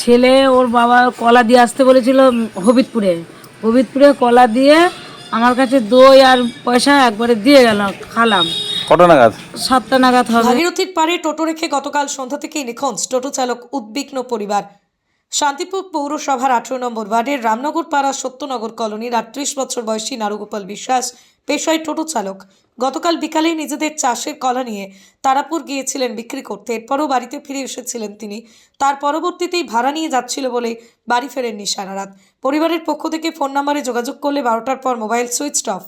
ছেলে ওর বাবা কলা দিয়ে আসতে বলেছিল হবিদপুরে হবিদপুরে কলা দিয়ে আমার কাছে দই আর পয়সা একবারে দিয়ে গেল খালাম। কটা নাগাদ? সাতটা নাগাদ হবে। ভাগীরথীর পাড়ে টোটো রেখে গতকাল সন্ধ্যা থেকেই নিখোঁজ টোটো চালক উদ্বিগ্ন পরিবার। শান্তিপুর পৌরসভার আঠেরো নম্বর ওয়ার্ডের রামনগর পাড়া সত্যনগর কলোনির আটত্রিশ বছর বয়সী নারুগোপাল বিশ্বাস পেশায় টোটো চালক। গতকাল বিকালেই নিজেদের চাষের কলা নিয়ে তারাপুর গিয়েছিলেন বিক্রি করতে। এরপরও বাড়িতে ফিরে এসেছিলেন তিনি। তার পরবর্তীতেই ভাড়া নিয়ে যাচ্ছিল বলে বাড়ি ফেরেননি সারা রাত। পরিবারের পক্ষ থেকে ফোন নম্বরে যোগাযোগ করলে বারোটার পর মোবাইল সুইচ অফ।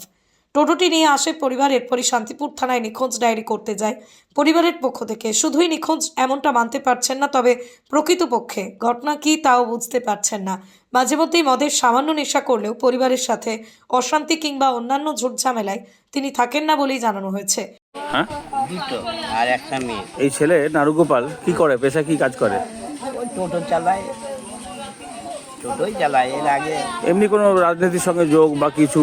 টোটোটি নিয়ে আসে পরিবার এরপরই শান্তিপুর থানায় নিখোঁজ ডায়েরি করতে যায় পরিবারের পক্ষ থেকে। শুধুই নিখোঁজ এমনটা মানতে পারছেন না তবে প্রকৃতপক্ষে ঘটনা কি তাও বুঝতে পারছেন না। মাঝে মধ্যেই মদের সামান্য নেশা করলেও পরিবারের সাথে অশান্তি কিংবা অন্যান্য ঝুট ঝামেলায় তিনি থাকেন না বলেই জানানো হয়েছে। হ্যাঁ? দুটো আর একটা মেয়ে। এই ছেলে নারুগোপাল কি করে? পেশা কি কাজ করে? টোটো চালায় এর আগে এমনি কোনো রাজনীতির সঙ্গে যোগ বা কিছু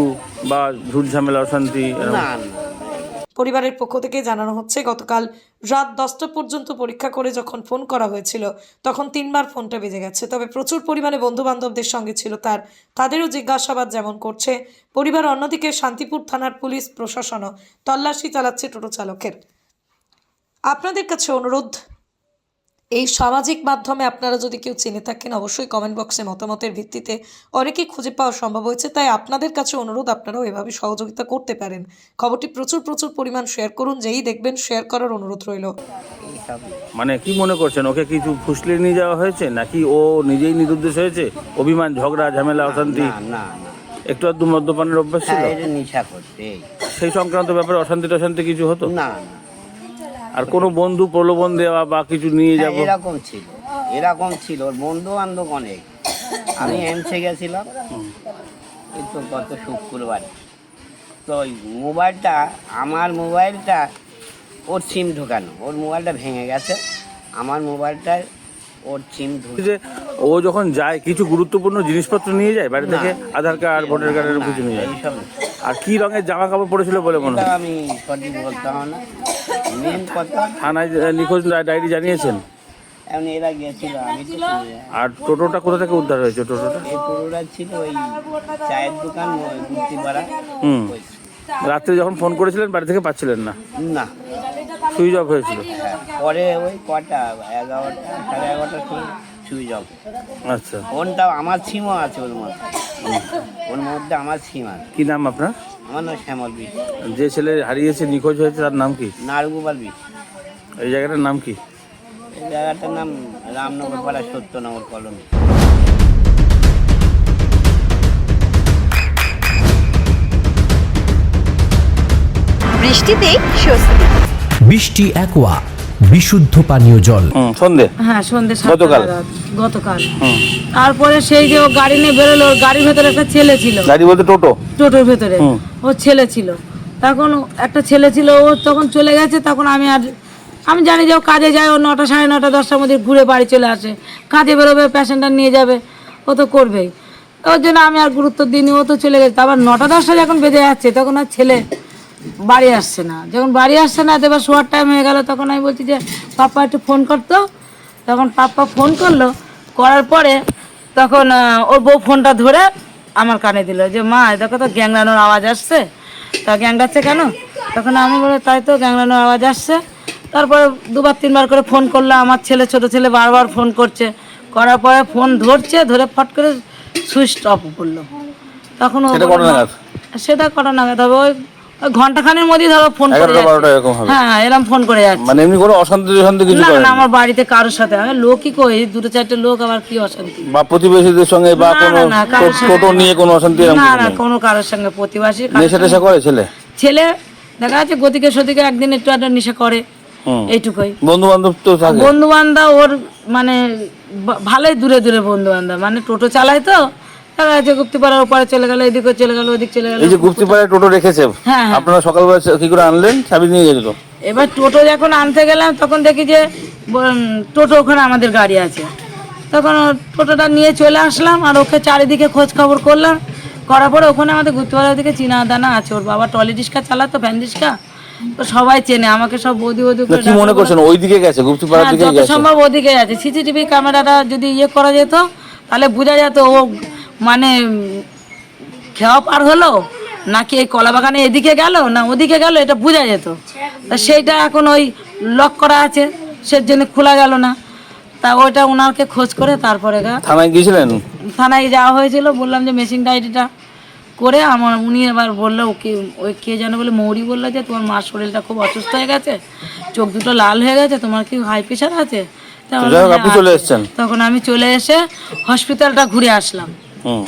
বা ঝুট ঝামেলা অশান্তি না পরিবারের পক্ষ থেকে জানানো হচ্ছে গতকাল রাত দশটা পর্যন্ত পরীক্ষা করে যখন ফোন করা হয়েছিল তখন তিনবার ফোনটা বেজে গেছে। তবে প্রচুর পরিমাণে বন্ধু বান্ধবদের সঙ্গে ছিল তার। তাদেরও জিজ্ঞাসাবাদ যেমন করছে পরিবার অন্যদিকে শান্তিপুর থানার পুলিশ প্রশাসনও তল্লাশি চালাচ্ছে টোটো চালকের। আপনাদের কাছে অনুরোধ এই সামাজিক মাধ্যমে আপনারা যদি কেউ চিনে থাকেন অবশ্যই কমেন্ট বক্সে মতামতের ভিত্তিতে অনেকেই খুঁজে পাওয়া সম্ভব হয়েছে। তাই আপনাদের কাছে অনুরোধ আপনারাও এভাবে সহযোগিতা করতে পারেন। খবরটি প্রচুর প্রচুর পরিমাণ শেয়ার করুন যেই দেখবেন শেয়ার করার অনুরোধ রইল। মানে কি মনে করছেন? ওকে কিছু ফুসলে নিয়ে যাওয়া হয়েছে? নাকি ও নিজেই নিরুদ্দেশ হয়েছে? অভিমান ঝগড়া ঝামেলা অশান্তি? না না না। একটু আধটু মদ্যপানের অভ্যাস ছিল? হ্যাঁ। সেই সংক্রান্ত ব্যাপারে অশান্তি টশান্তি কিছু হতো? না না। আর কোনো বন্ধু প্রলোভন দেওয়া বা কিছু নিয়ে হ্যাঁ, যাব? এরকম ছিল এরকম ছিল ওর বন্ধু বান্ধব অনেক। আমি এমসে গেছিলাম এই তো গত শুক্রবার। তো ওই মোবাইলটা আমার মোবাইলটা ওর সিম ঢোকানো ওর মোবাইলটা ভেঙে গেছে। আমার মোবাইলটায় ওর সিম ঢুকে ও যখন যায় কিছু গুরুত্বপূর্ণ জিনিসপত্র নিয়ে যায় বাড়ি থেকে আধার কার্ড ভোটার কার্ডের কিছু নিয়ে যায়। আর কি রঙের জামা কাপড় পরেছিল বলে মনে হয়? আমি সঠিক বলতাম না। মেন কথা থানায় নিখোঁজ ডায়েরি জানিয়েছেন? এমন এরা গেছিল আমি তো শুনে যাই। আর টোটোটা কোথা থেকে উদ্ধার হয়েছে টোটোটা? এই পুরোটা ছিল ওই চায়ের দোকান গুপ্তি হুম। রাত্রে যখন ফোন করেছিলেন বাড়ি থেকে পাচ্ছিলেন না? না। সুইচ অফ হয়েছিল। হ্যাঁ, পরে ওই কটা এগারোটা সাড়ে এগারোটার সময় সুইচ অফ আচ্ছা। ফোনটা আমার সিমও আছে ওর মধ্যে। ওর মধ্যে আমার সিম আছে। কি নাম আপনার? আমার নাম শ্যামল বিশ। যে ছেলে হারিয়েছে নিখোঁজ হয়েছে তার নাম কি? নারগোপাল বিশ। এই জায়গাটার নাম কি? এই জায়গাটার নাম রামনগর পাড়া সত্যনগর কলোনি। বৃষ্টিতেই স্বস্তি। বৃষ্টি অ্যাকোয়া বিশুদ্ধ পানীয় জল। সন্ধে। হ্যাঁ সাতটা গতকাল? গতকাল। তারপরে সেই যে গাড়ি নিয়ে বেরোলো গাড়ির ভেতরে একটা ছেলে ছিল। গাড়ি বলতে টোটো? টোটোর ভেতরে। ওর ছেলে ছিল। তখন একটা ছেলে ছিল ও তখন চলে গেছে তখন আমি আর আমি জানি যে ও কাজে যায় ও নটা সাড়ে নটা দশটার মধ্যে ঘুরে বাড়ি চলে আসে। কাজে বেরোবে প্যাসেঞ্জার নিয়ে যাবে ও তো করবেই। ওর জন্য আমি আর গুরুত্ব দিইনি ও তো চলে গেছে। আবার নটা দশটা যখন বেজে যাচ্ছে তখন আর ছেলে বাড়ি আসছে না। যখন বাড়ি আসছে না এবার শোয়ার টাইম হয়ে গেল তখন আমি বলছি যে পাপ্পা একটু ফোন করতো। তখন পাপ্পা ফোন করল করার পরে তখন ওর বউ ফোনটা ধরে আমার কানে দিল যে মা দেখো তো গ্যাংরানোর আওয়াজ আসছে। তা গ্যাংরাচ্ছে কেন? তখন আমি বলে তাই তো গ্যাংরানোর আওয়াজ আসছে। তারপরে দুবার তিনবার করে ফোন করল আমার ছেলে ছোট ছেলে বারবার ফোন করছে। করার পরে ফোন ধরছে ধরে ফট করে সুইচ অফ করল। তখন ও সেটা কটা নাগাদ? হবে? ওই ঘন্টাখানের মধ্যেই ধরো ফোন করে হবে। হ্যাঁ এরকম ফোন করে যাচ্ছে। মানে এমনি কোনো অশান্তি অশান্তি কিছু না না আমার বাড়িতে কারোর সাথে আমি লোকই কই? দুটো চারটে লোক আবার কি অশান্তি? বা প্রতিবেশীদের সঙ্গে বা কোনো না, না, কারোর টো- সাথে- টোটো নিয়ে কোনো অশান্তি না না কোনো কারোর সঙ্গে নেশা টেশা করে ছেলে? ছেলে দেখা যাচ্ছে গতিকে সতিকে একদিন একটু একটা নেশা করে এইটুকুই। বন্ধু বান্ধব তো থাকে। বন্ধু বান্ধব ওর মানে ভালোই দূরে দূরে বন্ধু বান্ধব মানে টোটো চালায় তো দেখা যাচ্ছে গুপ্তিপাড়ার ওপারে চলে গেল এদিকে চলে গেল ওদিক চলে গেল। এই যে গুপ্তিপাড়ায় টোটো রেখেছে হ্যাঁ, হ্যাঁ। আপনারা সকালবেলা কি করে আনলেন? চাবি নিয়ে গেছিল এবার টোটো যখন আনতে গেলাম তখন দেখি যে উম, টোটো ওখানে আমাদের গাড়ি আছে। তখন ও টোটোটা নিয়ে চলে আসলাম আর ওকে চারিদিকে খোঁজ খবর করলাম। করার পরে ওখানে আমাদের ঘুরতে পাড়ার দিকে চিনা দানা আছে। ওর বাবা টলি রিক্সা চালাতো ভ্যান রিক্সা। তো সবাই চেনে আমাকে সব বৌদি বৌদি না করে কি মনে ডাকে করছেন ওই দিকে গেছে গুপ্তপাড়ার হ্যাঁ, দিকে যত গেছে? সম্ভব ওদিকে আছে। সিসিটিভি ক্যামেরাটা যদি ইয়ে করা যেত তাহলে বোঝা যেত ও মানে খেওয়া পার হলো? নাকি এই কলা বাগানে এদিকে গেল না ওদিকে গেল? এটা বোঝা যেত। সেইটা এখন ওই লক করা আছে সের জন্য খোলা গেল না। তা ওইটা ওনাকে খোঁজ করে তারপরে থানায় গিয়েছিলেন? থানায় যাওয়া হয়েছিল বললাম যে মেশিন ডায়েরিটা করে আমার উনি এবার বলল ওকে ওই কে যেন বলে মৌরি বলল যে তোমার মার শরীরটা খুব অসুস্থ হয়ে গেছে চোখ দুটো লাল হয়ে গেছে তোমার কি হাই প্রেশার আছে। তখন আমি চলে এসে হসপিটালটা ঘুরে আসলাম।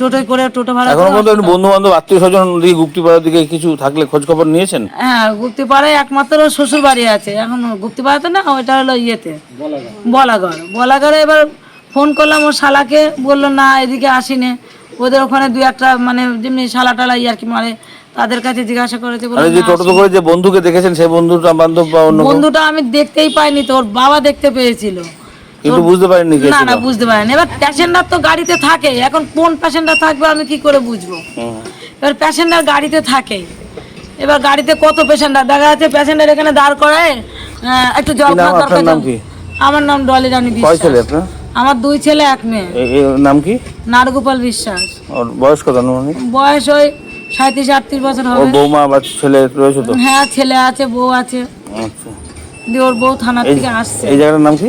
টোটোয় করে টোটো ভাড়া এখনও পর্যন্ত বন্ধু বান্ধব আত্মীয় স্বজন দিকে গুপ্তিপাড়ার দিকে কিছু থাকলে খোঁজ খবর নিয়েছেন? হ্যাঁ গুপ্তিপাড়ায় একমাত্র শ্বশুর বাড়ি আছে। এখন গুপ্তিপাড়াতে না ওইটা হলো ইয়েতে। বলাগড়। বলাগড়ে এবার ফোন করলাম ওর শালাকে বলল না এদিকে আসিনে। ওদের ওখানে দু একটা মানে যেমনি শালা টালা ইয়ার কি মারে তাদের কাছে জিজ্ঞাসা করেছে যে "না, টোটোতে করে যে বন্ধুকে দেখেছেন সেই বন্ধুটা বান্ধব বা অন্য বন্ধুটা আমি দেখতেই পাইনি তো ওর বাবা দেখতে পেয়েছিল। কিন্তু বুঝতে পারেননি না না বুঝতে পারিনি। এবার প্যাসেঞ্জার তো গাড়িতে থাকে। এখন কোন প্যাসেঞ্জার থাকবে আমি কি করে বুঝব? এবার প্যাসেঞ্জার গাড়িতে থাকে। এবার গাড়িতে কত প্যাসেঞ্জার দেখা যাচ্ছে প্যাসেঞ্জার এখানে দাঁড় করায় একটু জল নাম? খাওয়ার দরকার নাম কি? আমার নাম ডলি রানী বিশ্বাস। ছেলে আপনার? আমার দুই ছেলে এক মেয়ে। নাম কি? নারগোপাল বিশ্বাস। ওর বয়স কত বয়স ওই সাঁত্রিশ আটত্রিশ বছর হবে। বৌমা বা ছেলে রয়েছে তো? হ্যাঁ ছেলে আছে বউ আছে। আচ্ছা। দিয়ে ওর বউ এই থেকে আসছে। এই জায়গাটার নাম কি?